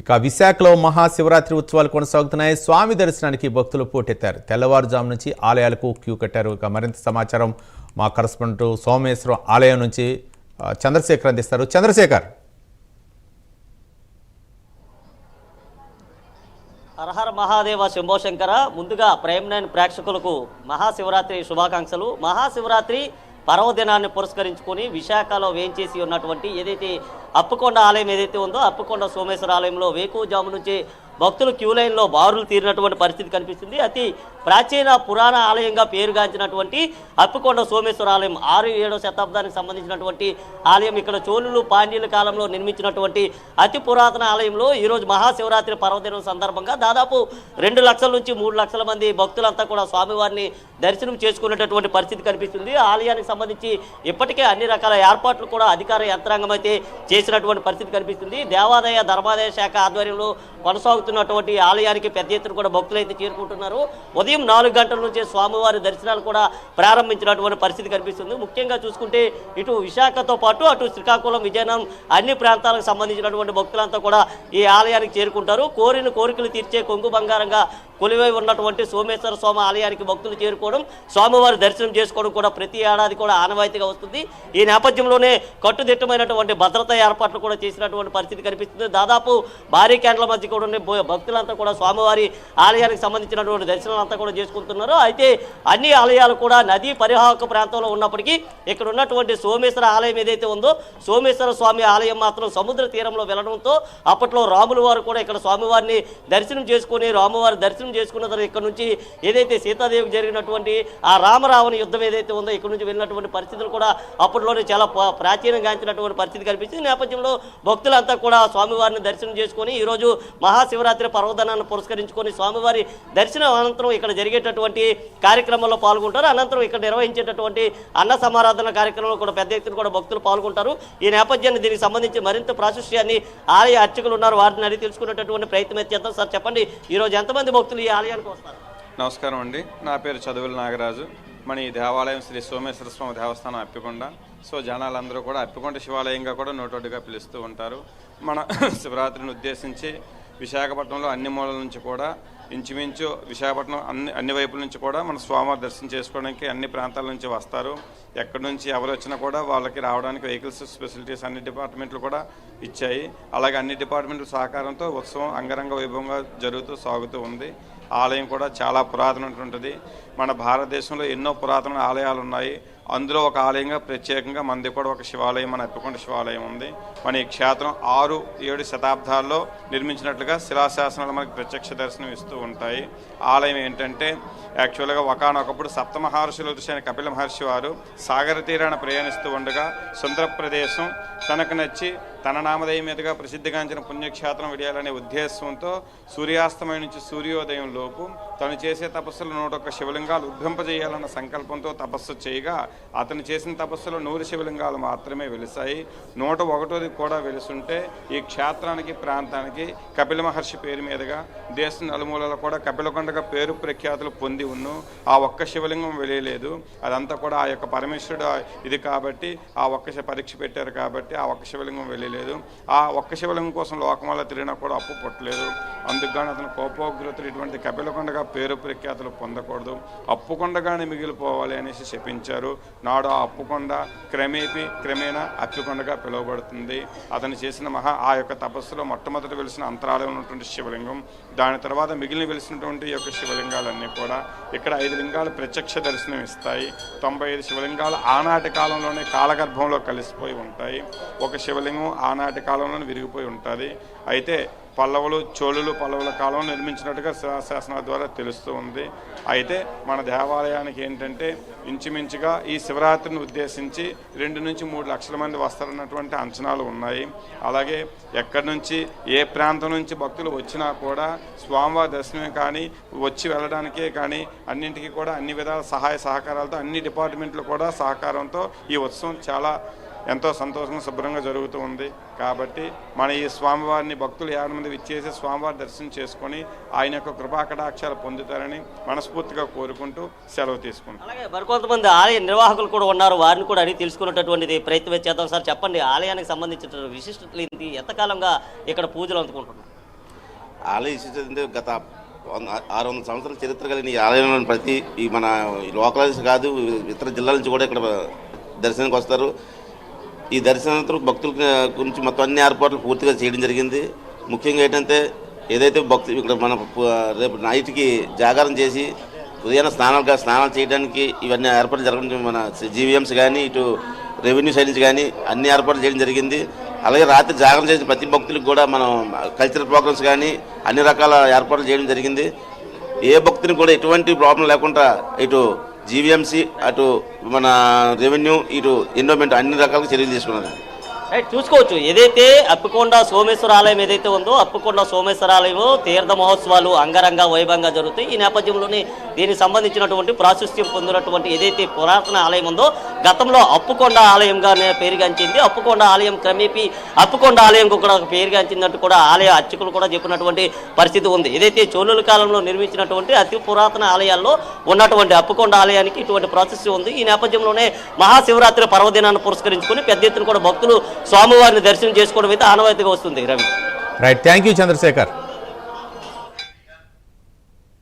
ఇక విశాఖలో మహాశివరాత్రి ఉత్సవాలు కొనసాగుతున్నాయి. స్వామి దర్శనానికి భక్తులు పోటెత్తారు. తెల్లవారుజాము నుంచి ఆలయాలకు క్యూ కట్టారు. ఇక మరింత సమాచారం మా కరస్పాండెంట్ సోమేశ్వరం ఆలయం నుంచి చంద్రశేఖర్ అందిస్తారు. చంద్రశేఖర్. హరహర మహాదేవ శంభోశంకర. ముందుగా ప్రేమ్నైన్ ప్రేక్షకులకు మహాశివరాత్రి శుభాకాంక్షలు. మహాశివరాత్రి పర్వదినాన్ని పురస్కరించుకొని విశాఖలో వేంచేసి ఉన్నటువంటి ఏదైతే అప్పకొండ ఆలయం ఏదైతే ఉందో అప్పకొండ సోమేశ్వర ఆలయంలో వేకువజాము నుంచి భక్తులు క్యూ లైన్లో బారులు తీరినటువంటి పరిస్థితి కనిపిస్తుంది. అతి ప్రాచీన పురాణ ఆలయంగా పేరుగాంచినటువంటి అప్పికొండ సోమేశ్వర ఆలయం ఆరు ఏడో శతాబ్దానికి సంబంధించినటువంటి ఆలయం ఇక్కడ చోళులు పాండ్యుల కాలంలో నిర్మించినటువంటి అతి పురాతన ఆలయంలో ఈరోజు మహాశివరాత్రి పర్వదినం సందర్భంగా దాదాపు రెండు లక్షల నుంచి మూడు లక్షల మంది భక్తులంతా కూడా స్వామివారిని దర్శనం చేసుకునేటటువంటి పరిస్థితి కనిపిస్తుంది. ఆలయానికి సంబంధించి ఇప్పటికే అన్ని రకాల ఏర్పాట్లు కూడా అధికార యంత్రాంగం అయితే చేసినటువంటి పరిస్థితి కనిపిస్తుంది. దేవాదాయ ధర్మాదాయ శాఖ ఆధ్వర్యంలో కొనసాగుతున్నటువంటి ఈ ఆలయానికి పెద్ద ఎత్తున కూడా భక్తులు అయితే చేరుకుంటున్నారు. ఉదయం నాలుగు గంటల నుంచే స్వామివారి దర్శనాలు కూడా ప్రారంభించినటువంటి పరిస్థితి కనిపిస్తుంది. ముఖ్యంగా చూసుకుంటే ఇటు విశాఖతో పాటు అటు శ్రీకాకుళం విజయనగరం అన్ని ప్రాంతాలకు సంబంధించినటువంటి భక్తులంతా కూడా ఈ ఆలయానికి చేరుకుంటారు. కోరిన కోరికలు తీర్చే కొంగు బంగారంగా కొలివై ఉన్నటువంటి సోమేశ్వర స్వామి ఆలయానికి భక్తులు చేరుకోవడం స్వామివారి దర్శనం చేసుకోవడం కూడా ప్రతి ఏడాది కూడా ఆనవాయితీగా వస్తుంది. ఈ నేపథ్యంలోనే కట్టుదిట్టమైనటువంటి భద్రతా ఏర్పాట్లు కూడా చేసినటువంటి పరిస్థితి కనిపిస్తుంది. దాదాపు భారీ క్యాండ్ల మధ్య కూడా భక్తులంతా కూడా స్వామివారి ఆలయానికి సంబంధించినటువంటి దర్శనాలు అంతా కూడా చేసుకుంటున్నారు. అయితే అన్ని ఆలయాలు కూడా నదీ పరివాహక ప్రాంతంలో ఉన్నప్పటికీ ఇక్కడ ఉన్నటువంటి సోమేశ్వర ఆలయం ఏదైతే ఉందో సోమేశ్వర స్వామి ఆలయం మాత్రం సముద్ర తీరంలో వెళ్ళడంతో అప్పట్లో రాముల వారు కూడా ఇక్కడ స్వామివారిని దర్శనం చేసుకుని రామువారి దర్శనం చేసుకున్న తర్వాత ఇక్కడ నుంచి ఏదైతే సీతాదేవికి జరిగినటువంటి ఆ రామరావణ యుద్ధం ఏదైతే ఉందో ఇక్కడ నుంచి వెళ్ళినటువంటి పరిస్థితులు కూడా అప్పట్లోనే చాలా ప్రాచీనంగాంచినటువంటి పరిస్థితి కనిపించింది నేపథ్యంలో భక్తులంతా కూడా స్వామివారిని దర్శనం చేసుకొని ఈరోజు మహాశివరాత్రి పర్వదనాన్ని పురస్కరించుకొని స్వామివారి దర్శనం అనంతరం ఇక్కడ జరిగేటటువంటి కార్యక్రమంలో పాల్గొంటారు. అనంతరం ఇక్కడ నిర్వహించేటటువంటి అన్న సమారాధన కార్యక్రమంలో కూడా పెద్ద ఎత్తున కూడా భక్తులు పాల్గొంటారు. ఈ నేపథ్యాన్ని దీనికి సంబంధించి మరింత ప్రాశస్యాన్ని ఆలయ అర్చకులు ఉన్నారు. వారిని అడిగి తెలుసుకునేటటువంటి ప్రయత్నం చేద్దాం. సార్ చెప్పండి. ఈరోజు ఎంతమంది భక్తులు ఈ ఆలయానికి వస్తారు? నమస్కారం అండి. నా పేరు చదువుల నాగరాజు. మన ఈ దేవాలయం శ్రీ సోమేశ్వర స్వామి దేవస్థానం అప్పికొండ. సో జనాలందరూ కూడా అప్పికొండ శివాలయంగా కూడా నోటోటిగా పిలుస్తూ ఉంటారు. మన శివరాత్రిని ఉద్దేశించి విశాఖపట్నంలో అన్ని మూలల నుంచి కూడా ఇంచుమించు విశాఖపట్నం అన్ని అన్ని వైపుల నుంచి కూడా మన స్వామివారి దర్శనం చేసుకోవడానికి అన్ని ప్రాంతాల నుంచి వస్తారు. ఎక్కడి నుంచి ఎవరు వచ్చినా కూడా వాళ్ళకి రావడానికి వెహికల్స్ ఫెసిలిటీస్ అన్ని డిపార్ట్మెంట్లు కూడా ఇచ్చాయి. అలాగే అన్ని డిపార్ట్మెంట్ల సహకారంతో ఉత్సవం అంగరంగ వైభవంగా జరుగుతూ సాగుతూ ఉంది. ఆలయం కూడా చాలా పురాతనటువంటిది మన భారతదేశంలో ఎన్నో పురాతన ఆలయాలు ఉన్నాయి. అందులో ఒక ఆలయంగా ప్రత్యేకంగా మనది కూడా ఒక శివాలయం మన అప్పికొండ శివాలయం ఉంది. మన ఈ క్షేత్రం ఆరు ఏడు శతాబ్దాల్లో నిర్మించినట్లుగా శిలాశాసనాలు మనకు ప్రత్యక్ష దర్శనం ఇస్తూ ఉంటాయి. ఆలయం ఏంటంటే యాక్చువల్గా ఒకనొకప్పుడు సప్తమహర్షులు మహర్షులు కపిల మహర్షి వారు సాగర తీరాన ప్రయాణిస్తూ ఉండగా సుందర ప్రదేశం తనకు నచ్చి తన నామధేయం మీదుగా ప్రసిద్ధిగాంచిన పుణ్యక్షేత్రం విడియాలనే ఉద్దేశంతో సూర్యాస్తమయం నుంచి సూర్యోదయం లోపు తను చేసే తపస్సులు నూటొక్క శివలింగాలు ఉద్భింపజేయాలన్న సంకల్పంతో తపస్సు చేయగా అతను చేసిన తపస్సులో నూరు శివలింగాలు మాత్రమే వెలిసాయి నూట ఒకటోది కూడా వెలుసుంటే ఈ క్షేత్రానికి ప్రాంతానికి కపిల మహర్షి పేరు మీదుగా దేశం నలుమూలల కూడా కపిలకొండగా పేరు ప్రఖ్యాతులు పొంది ఉన్ను. ఆ ఒక్క శివలింగం వెలియలేదు. అదంతా కూడా ఆ యొక్క పరమేశ్వరుడు ఇది కాబట్టి ఆ ఒక్క పరీక్ష పెట్టారు కాబట్టి ఆ ఒక్క శివలింగం వెళ్ళలేదు ఆ ఒక్క శివలింగం కోసం లోకమాల తిరిగినా కూడా అప్పు పుట్టలేదు. అందుకు అతను కోపోగ్రతులు ఇటువంటి కపిలకొండగా పేరు ప్రఖ్యాతులు పొందకూడదు. అప్పుకొండగానే మిగిలిపోవాలి అనేసి శపించారు నాడు ఆ అప్పుకొండ క్రమేపీ క్రమేణా అప్పికొండగా పిలువబడుతుంది. అతను చేసిన మహా ఆ యొక్క తపస్సులో మొట్టమొదటి వెలిసిన అంతరాలయం ఉన్నటువంటి శివలింగం దాని తర్వాత మిగిలిన వెలిసినటువంటి యొక్క శివలింగాలన్నీ కూడా ఇక్కడ ఐదు లింగాలు ప్రత్యక్ష దర్శనం ఇస్తాయి. తొంభై ఐదు శివలింగాలు ఆనాటి కాలంలోనే కాలగర్భంలో కలిసిపోయి ఉంటాయి. ఒక శివలింగం ఆనాటి కాలంలోనే విరిగిపోయి ఉంటుంది. అయితే పల్లవులు చోళులు పల్లవుల కాలం నిర్మించినట్టుగా శిలాశాసనాల ద్వారా తెలుస్తూ ఉంది. అయితే మన దేవాలయానికి ఏంటంటే ఇంచుమించుగా ఈ శివరాత్రిని ఉద్దేశించి రెండు నుంచి మూడు లక్షల మంది వస్తారన్నటువంటి అంచనాలు ఉన్నాయి. అలాగే ఎక్కడి నుంచి ఏ ప్రాంతం నుంచి భక్తులు వచ్చినా కూడా స్వామివారి దర్శనమే కానీ వచ్చి వెళ్ళడానికే కానీ అన్నింటికీ కూడా అన్ని విధాల సహాయ సహకారాలతో అన్ని డిపార్ట్మెంట్లు కూడా సహకారంతో ఈ ఉత్సవం చాలా ఎంతో సంతోషంగా శుభ్రంగా జరుగుతూ ఉంది. కాబట్టి మన ఈ స్వామివారిని భక్తులు యాభై మంది విచ్చేసి స్వామివారి దర్శనం చేసుకొని ఆయన యొక్క కృపాకటాక్షాలు పొందుతారని మనస్ఫూర్తిగా కోరుకుంటూ సెలవు తీసుకుంటాం అలాగే మరికొంతమంది ఆలయ నిర్వాహకులు కూడా ఉన్నారు. వారిని కూడా అడిగి తెలుసుకున్నటువంటిది ప్రయత్నం చేద్దాం సార్. చెప్పండి ఆలయానికి సంబంధించిన విశిష్టతలు ఏంటి? ఎంతకాలంగా ఇక్కడ పూజలు అందుకుంటున్నారు? ఆలయ విశిష్టత అంటే గత ఆరు వందల సంవత్సరాల చరిత్ర కలిగిన ఈ ఆలయంలోని ప్రతి ఈ మన లోకలైజ్ కాదు ఇతర జిల్లాల నుంచి కూడా ఇక్కడ దర్శనానికి వస్తారు. ఈ దర్శనానంతరం భక్తుల గురించి మొత్తం అన్ని ఏర్పాట్లు పూర్తిగా చేయడం జరిగింది. ముఖ్యంగా ఏంటంటే ఏదైతే భక్తులు ఇక్కడ మన రేపు నైట్కి జాగారం చేసి ఉదయాన్నే స్నానాలు స్నానాలు చేయడానికి ఇవన్నీ ఏర్పాట్లు జరగడం మన జీవీఎంస్ కానీ ఇటు రెవెన్యూ సైడ్ నుంచి కానీ అన్ని ఏర్పాట్లు చేయడం జరిగింది. అలాగే రాత్రి జాగరణ చేసిన ప్రతి భక్తులకు కూడా మనం కల్చరల్ ప్రోగ్రామ్స్ కానీ అన్ని రకాల ఏర్పాట్లు చేయడం జరిగింది. ఏ భక్తుని కూడా ఎటువంటి ప్రాబ్లం లేకుండా ఇటు జీవీఎంసీ అటు మన రెవెన్యూ ఇటు ఎండోమెంట్ అన్ని రకాలుగా చర్యలు తీసుకున్నారు రైట్ చూసుకోవచ్చు. ఏదైతే అప్పకొండ సోమేశ్వర ఆలయం ఏదైతే ఉందో అప్పకొండ సోమేశ్వర ఆలయం తీర్థ మహోత్సవాలు అంగరంగ వైభవంగా జరుగుతాయి. ఈ నేపథ్యంలోనే దీనికి సంబంధించినటువంటి ప్రాశస్త్యం పొందినటువంటి ఏదైతే పురాతన ఆలయం ఉందో గతంలో అప్పుకొండ ఆలయంగా పేరుగాంచింది అప్పుకొండ ఆలయం క్రమేపీ అప్పుకొండ ఆలయం కూడా పేరుగాంచిందంటూ కూడా ఆలయ అర్చకులు కూడా చెప్పినటువంటి పరిస్థితి ఉంది. ఏదైతే చోళుల కాలంలో నిర్మించినటువంటి అతి పురాతన ఆలయాల్లో ఉన్నటువంటి అప్పుకొండ ఆలయానికి ఇటువంటి ప్రాసెస్ ఉంది. ఈ నేపథ్యంలోనే మహాశివరాత్రి పర్వదినాన్ని పురస్కరించుకొని పెద్ద ఎత్తున కూడా భక్తులు స్వామివారిని దర్శనం చేసుకోవడం అయితే ఆనవాయితీగా వస్తుంది. Ravi. Right thank you Chandrashekar.